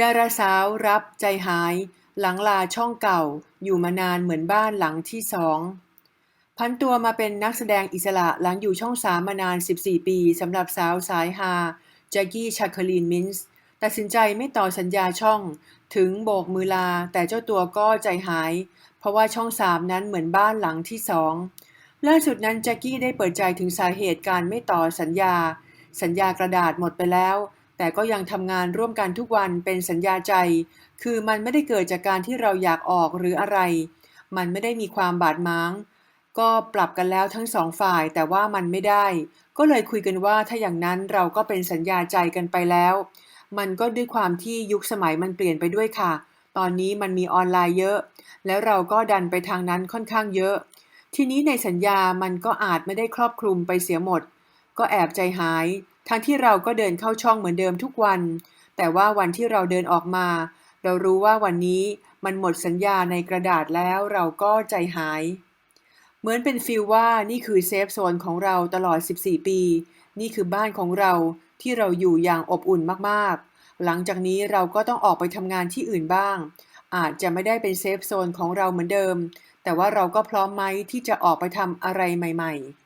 ดาราสาวรับใจหาย หลังลาช่องเก่า อยู่มานานเหมือนบ้านหลังที่สองพันตัวมาเป็นนักแสดงอิสระหลังอยู่ช่องสามมานาน 14 ปีสำหรับสาวสายฮาแจ็กกี้ชาคลีนมินส์ตัดสินใจไม่ต่อสัญญาช่อง ถึงโบกมือลา แต่เจ้าตัวก็ใจหาย เพราะว่าช่องสามนั้นเหมือนบ้านหลังที่สองล่าสุดนั้นแจ็กกี้ได้เปิดใจถึงสาเหตุการไม่ต่อสัญญา สัญญากระดาษหมดไปแล้ว แต่ก็ยังทำงานร่วมกันทุกวันเป็นสัญญาใจ คือมันไม่ได้เกิดจากการที่เราอยากออกหรืออะไร มันไม่ได้มีความบาดหมาง ก็ปรับกันแล้วทั้งสองฝ่ายแต่ว่ามันไม่ได้ ก็เลยคุยกันว่าถ้าอย่างนั้นเราก็เป็นสัญญาใจกันไปแล้ว มันก็ด้วยความที่ยุคสมัยมันเปลี่ยนไปด้วยค่ะ ตอนนี้มันมีออนไลน์เยอะ แล้วเราก็ดันไปทางนั้นค่อนข้างเยอะ ทีนี้ในสัญญามันก็อาจไม่ได้ครอบคลุมไปเสียหมด ก็แอบใจหาย ทั้งที่เราก็เดินเข้าช่องเหมือนเดิมทุกวัน แต่ว่าวันที่เราเดินออกมา เรารู้ว่าวันนี้มันหมดสัญญาในกระดาษแล้วเราก็ใจหาย เหมือนเป็นฟีลว่านี่คือเซฟโซนของเราตลอด 14 ปี นี่คือบ้านของเราที่เราอยู่อย่างอบอุ่นมากๆ หลังจากนี้เราก็ต้องออกไปทำงานที่อื่นบ้าง อาจจะไม่ได้เป็นเซฟโซนของเราเหมือนเดิม แต่ว่าเราก็พร้อมไหมที่จะออกไปทำอะไรใหม่ ๆ